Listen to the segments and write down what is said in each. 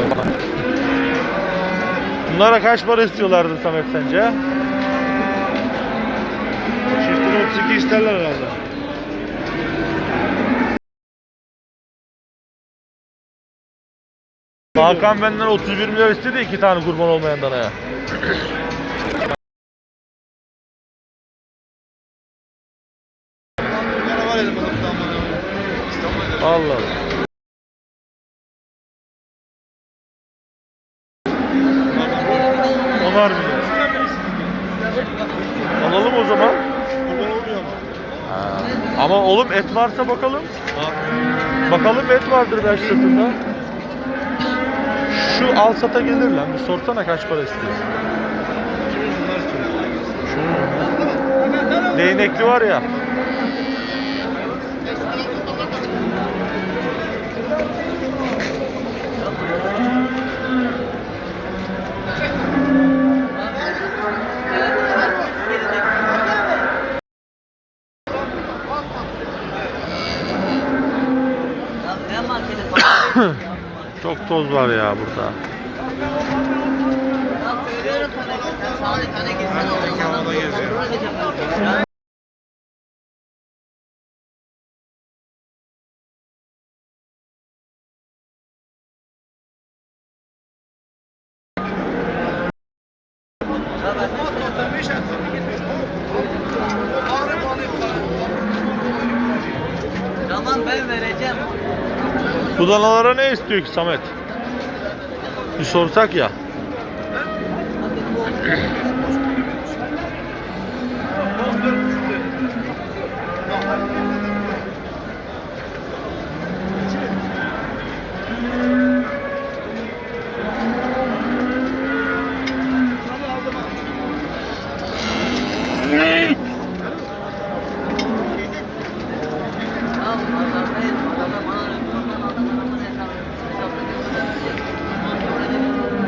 Diyorlar. Bunlara kaç para istiyorlardı Samet sence? Çiftini 32 isterler herhalde. Hakan benden 31 milyar istedi iki tane kurban olmayan danaya. Allah Allah. Onar milyar. Alalım o zaman. Kurban olmuyor mu? Ama oğlum et varsa bakalım. Bakalım et vardır belki sırtında. Şu al sata gelir lan. Bir sorsana kaç para istiyor? Değnekli var ya. Çok toz var ya burada. Mekanada geziyor. Tamam ben vereceğim. Bu danalara ne istiyor ki Samet? Bir sorsak ya.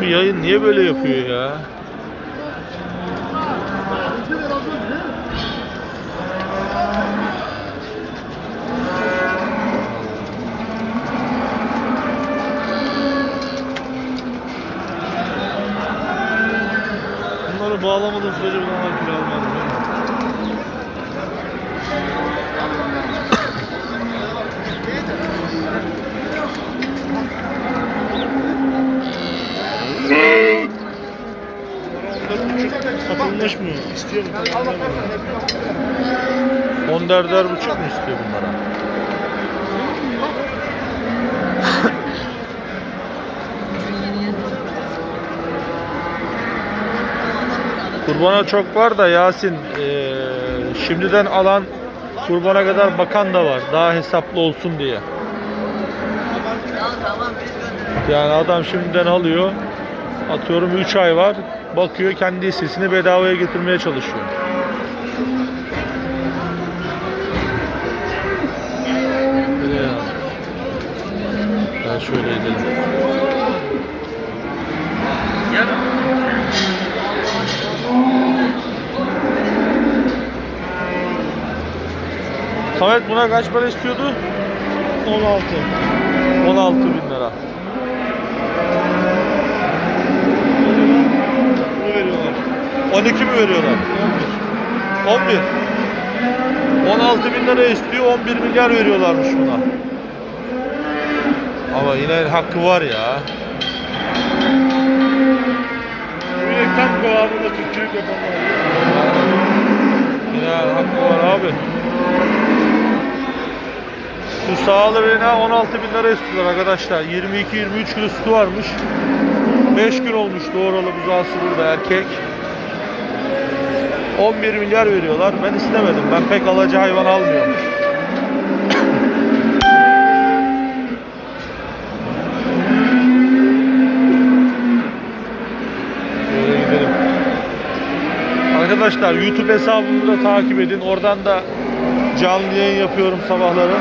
Bu yayın böyle yapıyor ya? Bunları bağlamadığın sürece bunlar kilo almaz. Satılmış mı? İstiyor mu? On derder buçuk mu istiyor bunlara? Kurbana çok var da Yasin eee, şimdiden alan kurbana kadar bakan da var. Daha hesaplı olsun diye. Tamam biz gönderelim. Yani adam şimdiden alıyor. Atıyorum 3 ay var. Bakıyor kendi hissesini bedavaya getirmeye çalışıyor. Öyle ya. Ben şöyle edelim. Samet buna kaç para istiyordu? 16. 16 bin lira. Bunu veriyorlar. 12 mi veriyorlar? 11. 16 bin lira istiyor, 11 milyar veriyorlarmış buna. Ama yine hakkı var ya. Böyle tam kıvamında Türkçülük yapanlar. Yine hakkı var abi. Şu sağlı rena 16 bin lira istiyorlar arkadaşlar. 22-23 kilo sütü varmış. 5 gün olmuş doğralı buzağısı burada erkek. 11 milyar veriyorlar. Ben istemedim. Ben pek alıcı hayvan almıyorum. Arkadaşlar YouTube hesabımı da takip edin. Oradan da canlı yayın yapıyorum sabahları.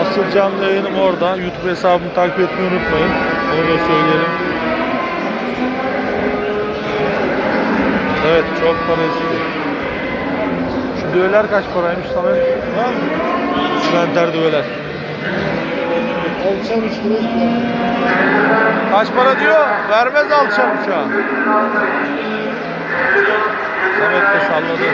Asıl canlı yayınım orada. YouTube hesabımı takip etmeyi unutmayın. Onu da söyleyelim. Evet çok para istiyor. Şu Düveler kaç paraymış Samet? Tamam mı? Simenter düveler. Alçam. Kaç para diyor? Vermez alçam uçağı. Samet de salladı.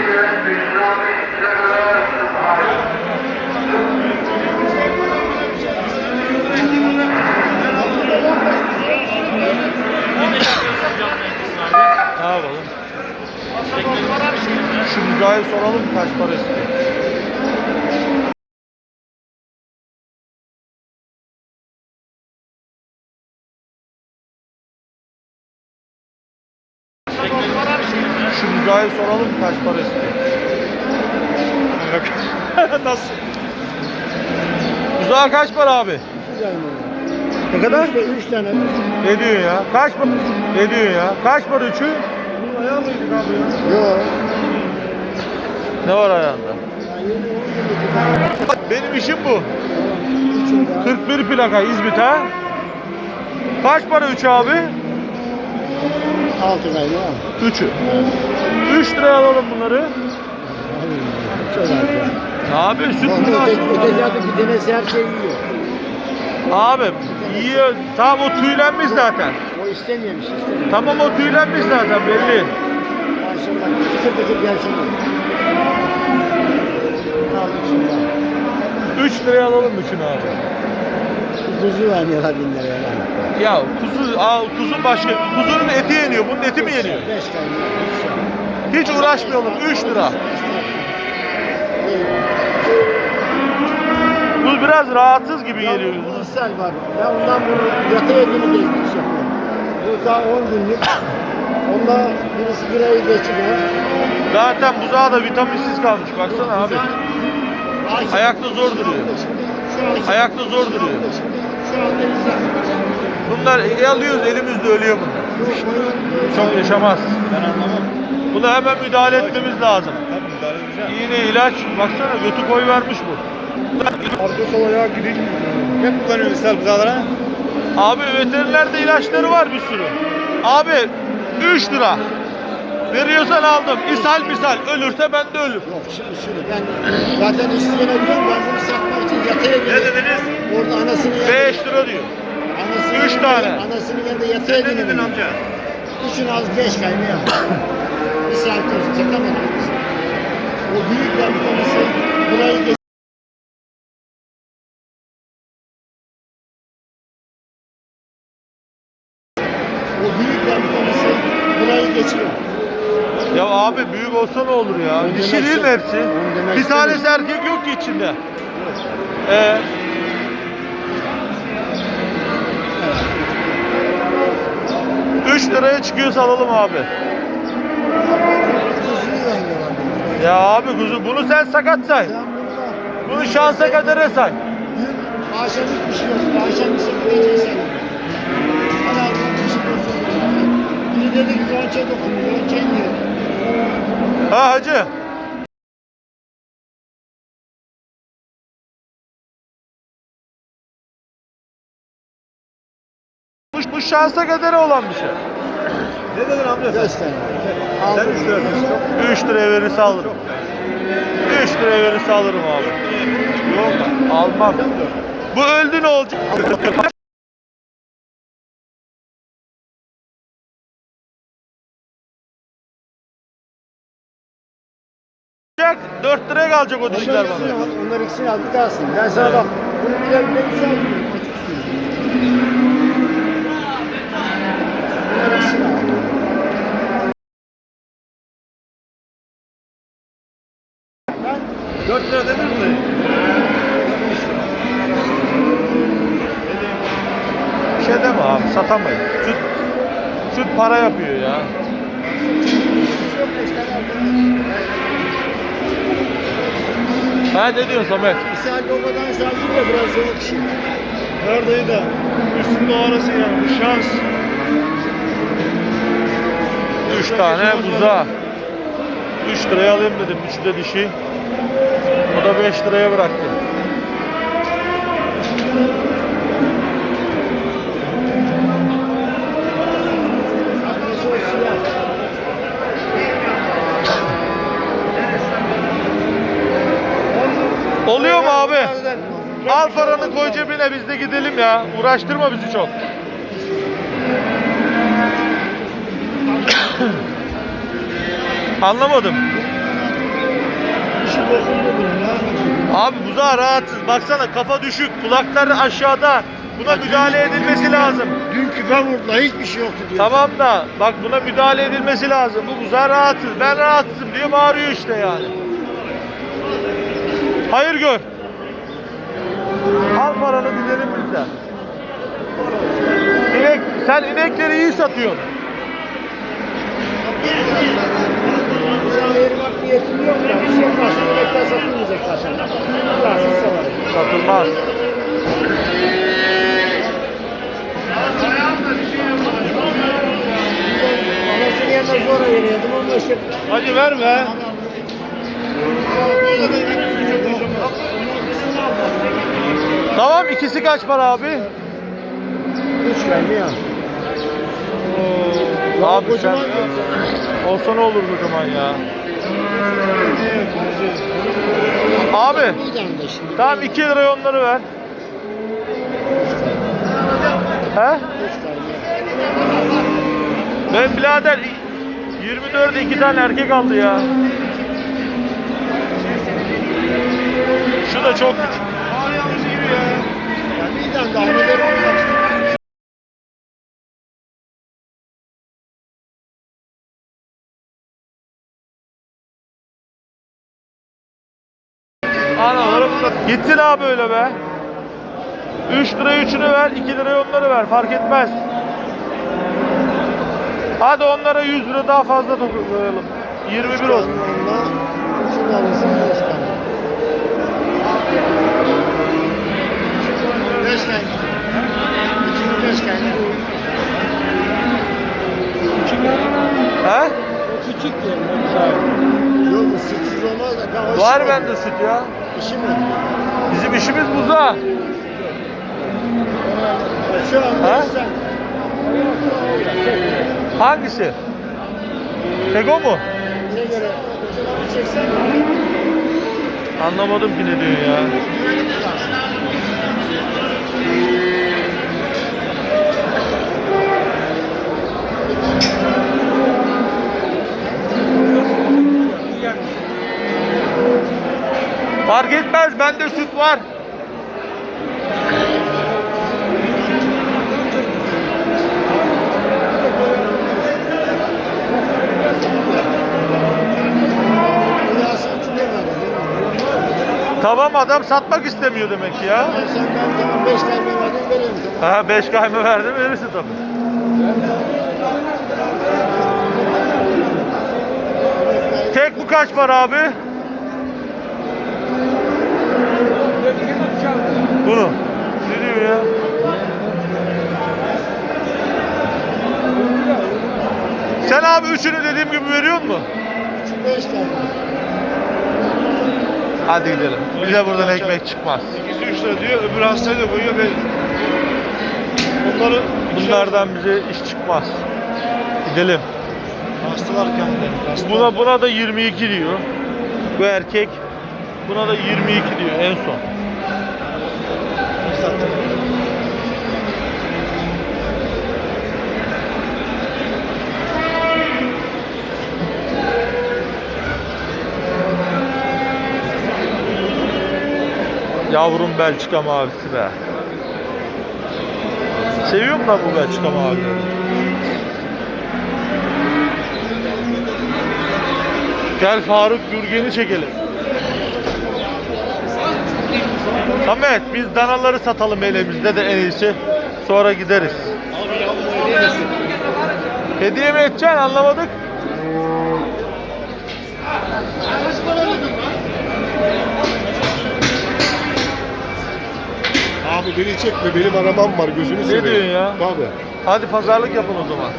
Ne yapalım? Şu müzayı soralım kaç para istiyor? Şu müzayı soralım kaç para istiyor? Nasıl? Buzağı kaç para abi? Ne kadar? İşte üç tane. Ne diyorsun ya? Kaç para? Ne diyorsun ya? Kaç para üçü? Bunun ayağı mıydık abi ya? Yok. Ne var ayağında? Benim işim bu. 41 plaka İzmit ha? Kaç para üçü abi? Altı kaydı ha. Üçü. 3 liraya alalım bunları. Abi süt bir tanesi her şeyi yiyor. Abi yiyor. Tamam o tüylenmiş zaten. O istemiyormuş istemiyor. Tamam o tüylenmiş zaten belli. Maşallah tıkır tıkır gelsin. Aldık şimdi. 3 liraya alalım üçünü abi. Kuzu vermiyorlar bin liraya. Ya kuzu, aa, kuzu başka. Kuzunun eti yeniyor. Bunun eti mi yeniyor? Beş kaynıyor. Hiç uğraşmayalım. 3 lira. Bu biraz rahatsız gibi geliyor. Bir ishal var. Ben ondan bunu yata yediğini değiştiriş yapıyorum. Bu daha 10 günlük. Onda birisi bir ayı geçiriyor. Zaten buzağı da vitaminsiz kalmış. Baksana abi. Ayakta zor duruyor. Ayakta zor duruyor. Bunlar alıyoruz elimizde ölüyor bunlar. Çok yaşamaz. Ben anlamam. Buna hemen müdahale etmemiz lazım. İğne, ilaç. Baksana götü koy vermiş bu. Arka sol ayağa gireyim. Ne kullanıyor ishal buzalara? Abi veterinerde ilaçları var bir sürü. Abi 3 lira. Veriyorsan aldım. İshal misal. Ölürse ben de ölür. Yok şimdi şöyle ben zaten isteyene diyorum ben bunu satmak için yataya gidiyorum. Ne dediniz? Orada anasını 5 lira diyor. Anasının Üç yanında- tane. Anasının yanında yataya gidiyorum. Üçün az beş kaynıyor. bir saat tozu çekemedim. O büyükler bir tanesi burayı geç. O büyükler bir tanesi burayı geçiyor. Ya abi büyük olsa ne olur ya? Onu Dişi demek değil mi hepsi? onu demek Bir tanesi erkek yok ki içinde. Ee, Üç liraya çıkıyorsa alalım abi. Ya abi kuzu bunu sen sakat say. Bunu şansa kadere say. dün akşamlık bir şey yok. Akşam bir şey koyacaksın. Hadi Allah'ım bir şey koysun. Biri dedi ki yonca dokunuyor. Yonca iniyor. Ha hacı. Bu, bu şansa kadere olan bir şey. Ne dedin amca sen? Göster. Sen üç lira 3 liraya verirse alırım. 3 liraya verirse alırım abi. Yok almam. Bu öldü ne olacak? 4 liraya kalacak o ikisini bana. onlar ikisini al bir kalsın. Ben sana bak, bunu bile bile güzel diyorum, açık söyleyeyim. Onlar ikisini al. Ben 4 lira denir mi? Bir şey deme abi satamayız. Süt, süt para yapıyor ya. Ha ne diyorsun Samet? İshal babadan saldım da biraz zor kişi. Neredeydi de üstünde arası yani bu şans. 3 tane buza. 3 liraya alayım dedim. 3 de dişi. O da 5 liraya bıraktı. Arkadaşı o siyah. Al cebine biz de gidelim ya. Uğraştırma bizi çok. Anlamadım. Abi buzağı rahatsız. Baksana kafa düşük, kulakları aşağıda. Buna müdahale edilmesi lazım. Dün küpe vurdular hiçbir şey yoktu diyor. Tamam da bak buna müdahale edilmesi lazım. Bu buzağı rahatsız. Ben rahatsızım diye bağırıyor işte yani. Hayır gör. Al paranı gidelim biz de. İnek, sen inekleri iyi satıyorsun. Satılmaz. Anasının yanına zor ayırıyordum ama işte Hacı verme. Tamam ikisi kaç para abi? Üç geldi ya. Abi sen olsa ne olur kocaman ya. Abi tamam 2 liraya onları ver. He? Ben birader 24'e 2 tane erkek aldı ya. Şu da çok küçük. Neler olacak? Anaları Gitsin abi öyle be. 3 liraya üçünü ver, 2 liraya onları ver. Fark etmez. Hadi onlara 100 lira daha fazla koyalım. 21 olsun. Onunla üçünü alırsın beş tane. Beş tane. Üçünü beş tane. He? Küçük diyorum. Yok sütsüz olmaz da. Ben Var bende süt ya. İşim yok. Bizim işimiz buza. Şu anda Ha? sen. Hangisi? Tego mu? Ne göre? Çeksen Anlamadım ki ne diyor ya. Fark etmez bende süt var. Tamam adam satmak istemiyor demek ki ya. Sen ben tamam beş tane verdim tamam. Ha 5 kayma verdim verirsin tabii. Tek bu kaç para abi? Bunu. Ne diyor ya? Sen abi üçünü dediğim gibi veriyor mu? Üç beş tane. Hadi gidelim. Bize buradan ekmek çıkmaz. İkisi 3 lira diyor, öbür hastaya da koyuyor ve bunları Bunlardan bize iş çıkmaz. Gidelim. hastalar kendileri. Buna buna da 22 diyor. Bu erkek buna da 22 diyor en son. Zaten. Yavrum Belçika mavisi be. Seviyorum da bu Belçika mavileri. Gel Faruk Gürgen'i çekelim. Samet biz danaları satalım elimizde de en iyisi. Sonra gideriz. Hediye mi edeceksin anlamadık. Abi beni çekme, benim arabam var, gözünü seveyim. diyorsun ya? Tabii. Hadi pazarlık yapın o zaman.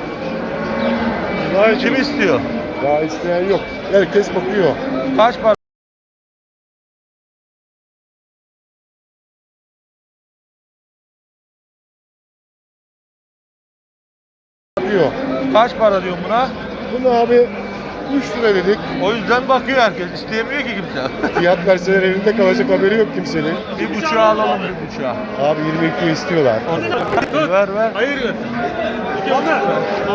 Daha, Kim istiyor? daha isteyen yok. Herkes bakıyor. Kaç para? Kaç para diyorsun buna? Bunu abi 3 lira dedik. O yüzden bakıyor herkes. İsteyemiyor ki kimse. Fiyat verseler elinde kalacak haberi yok kimsenin. bir buçuğa alalım bir buçuğa. Abi 22 istiyorlar. Ver ver. Hayır gör.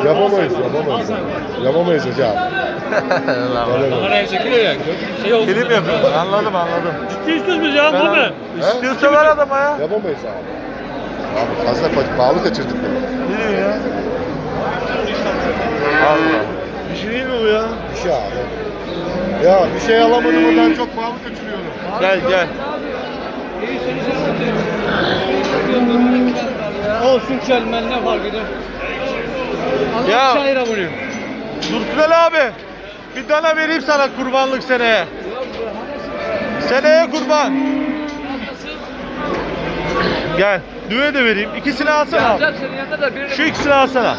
Yapamayız, yapamayız. Yapamayız hocam. Yapamayız. Araya çekiliyor ya. Şey olsun. Film yapıyorlar. Anladım anladım. Ciddi istiyoruz biz ya. Ver Bu ne? İstiyorsa ver adama ya. Yapamayız abi. Abi fazla pa- pahalı kaçırdık bunu. Ne diyor ya? Allah. Bir şey değil mi bu ya? Bir şey abi. Ya bir şey alamadım ondan çok pahalı kaçırıyorum. Gel gel. Olsun çelmen ne fark eder? Ya. Çayıra vuruyor. Dursunel abi. Bir dana vereyim sana kurbanlık seneye. Seneye kurban. Gel. Düve de vereyim. İkisini alsana. Şu ikisini alsana.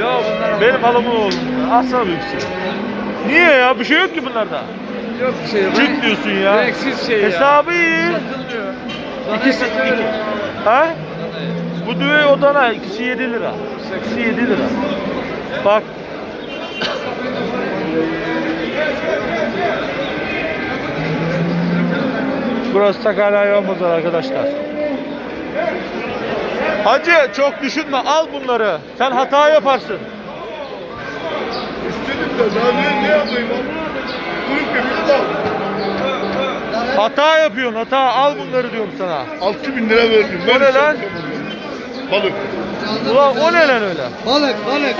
Yok bunlar Benim halımın oğlum. Alsana bu ikisini. Niye ya? Bir şey yok ki bunlarda. yok bir şey. Çık diyorsun ya. Renksiz şey ya. Hesabı iyi. Satılmıyor. İkisi iki. Ha? Bu düve o dana ikisi 7 lira. İkisi 7 lira. Bak. Burası Sakarya Hayvan Pazarı arkadaşlar. Hacı çok düşünme al bunları. Sen hata yaparsın. İstedim de daha ne, ne yapayım? Kuyruk köpüğü al. Hata yapıyorsun hata al bunları diyorum sana. 6 bin lira verdim. O ne lan? Balık. Ulan o ne lan öyle? Balık balık.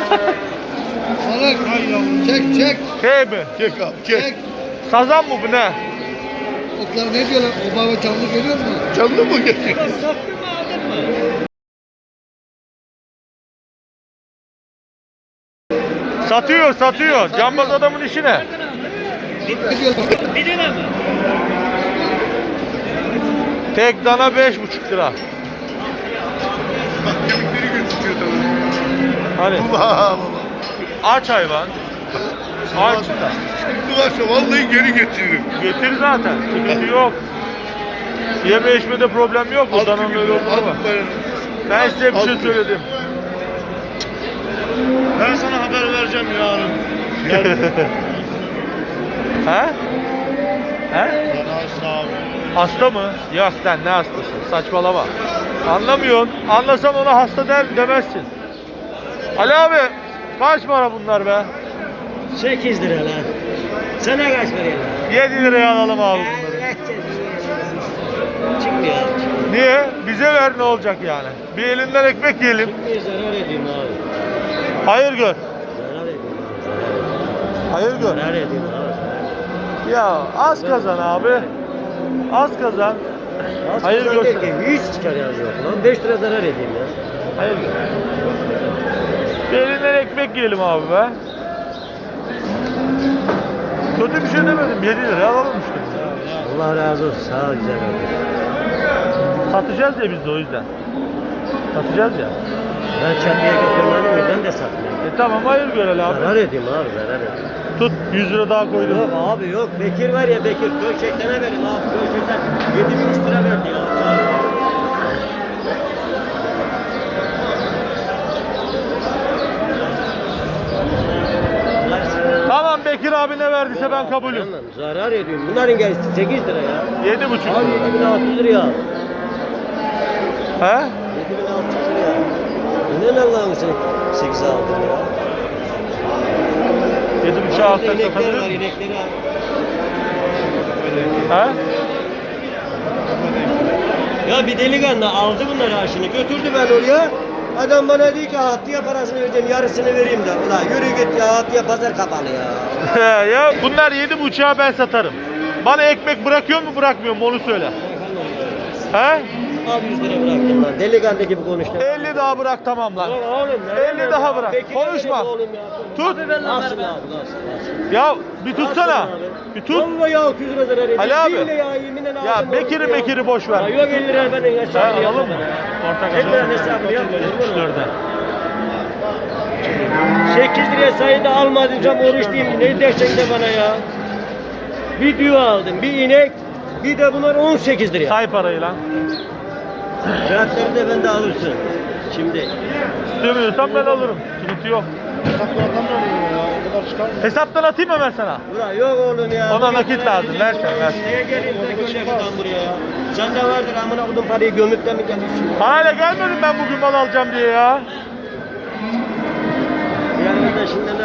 balık. Çek çek Şey mi? Çek abi çek. çek. Sazan mı bu ne? Oklar ne diyorlar? O baba canlı görüyor musun? Canlı mı getir? Satıyor satıyor. Cambaz adamın işi ne? Bir mi? Tek dana beş buçuk lira. Bak kemikleri gözüküyor tabii. Hani aç hayvan. Aç. Varsa vallahi geri getiririm. Getir zaten. Sıkıntı yok. Yeme içmede problem yok. Bu dananın öyle mı? Ben size bir şey söyledim. Ben sana haber vereceğim yarın. He? He? Bana sağ ol. Hasta mı? Yok sen ne hastası? Saçmalama. Anlamıyorsun. Anlasan ona hasta der demezsin. Ali abi kaç para bunlar be? 8 lira lan. Sana kaç para 7 liraya alalım abi bunları. Çıkmıyor. Niye? Bize ver ne olacak yani? Bir elinden ekmek yiyelim. Çıkmıyor zarar ediyorum abi. Hayır gör. Hayır abi. gör. Abi. Ya az kazan abi. Az kazan. Az Hayır kazan derken 100 çıkar yani yok lan. 5 lira zarar edeyim ya. Hayır gör. Bir elinden ekmek yiyelim abi be. Kötü bir şey demedim. 7 liraya alalım işte. Allah razı olsun. Sağ ol güzel kardeşim. Satacağız ya biz de o yüzden. Satacağız ya. Ben çatıya götürmedim? Ben de satmıyorum. E tamam hayır görelim abi. Zarar ediyorum abi zarar ediyorum. Tut 100 lira daha koydum. Yok abi yok. Bekir var ya Bekir. Köyçekten'e verin abi. Köyçekten 7300 lira verdi ya. Tamam Bekir abi ne verdiyse ben kabulüm. Tamam, zarar ediyorum. Bunların gelisi 8 lira ya. 7,5 Abi lira. 7600 lira ya. He? 7600 lira ya. Neden Allah'ın sen 8 aldın ya? 7,5 Burada alsak inekler var inekleri al. He? Ya bir delikanlı aldı bunları aşını götürdü ben oraya. Adam bana diyor ki hatıya parasını vereceğim yarısını vereyim de. Ulan yürü git ya hatıya pazar kapalı ya. ya bunlar 7,5'a ben satarım. Bana ekmek bırakıyor mu bırakmıyor mu onu söyle. He? Al 100 lira bıraktım lan. Delikanlı gibi konuştun. 50 daha bırak tamam lan. Ulan oğlum ne 50 yapıyorsun daha ya? bırak. Bekir Konuşma. oğlum ya. Tut. Nasıl abi nasıl nasıl? Ya bir tutsana. Bir tut. Vallahi 600 lira zarar ediyor. Ali abi. Değil ya yeminle. Ya Bekir'i Bekir'i boş ver. Ya yok 50 lira Sen hesabını alalım yapma mı? Portakal. El veren hesabını yapma. 74'e. 8 liraya sayında almadıysam oruç diyeyim. Ne dersen de bana ya. Bir düve aldım, bir inek, bir de bunlar 18 liraya. Say parayı lan. Fiyatları da bende alırsın. Şimdi İstemiyorsan ben alırım. Sıkıntı yok. Hesapla atamıyorum ya. O kadar çıkar mı? Hesaptan atayım hemen sana. Bura yok oğlum ya. Ona nakit lazım, versen, ver. Neye geleyim tek öyle buradan buraya ya? Sen de vardır amına kodum parayı gömüp de mi gelirsin? Parayla gelmedim ben bugün mal alacağım diye ya. Yani ben de şimdi ne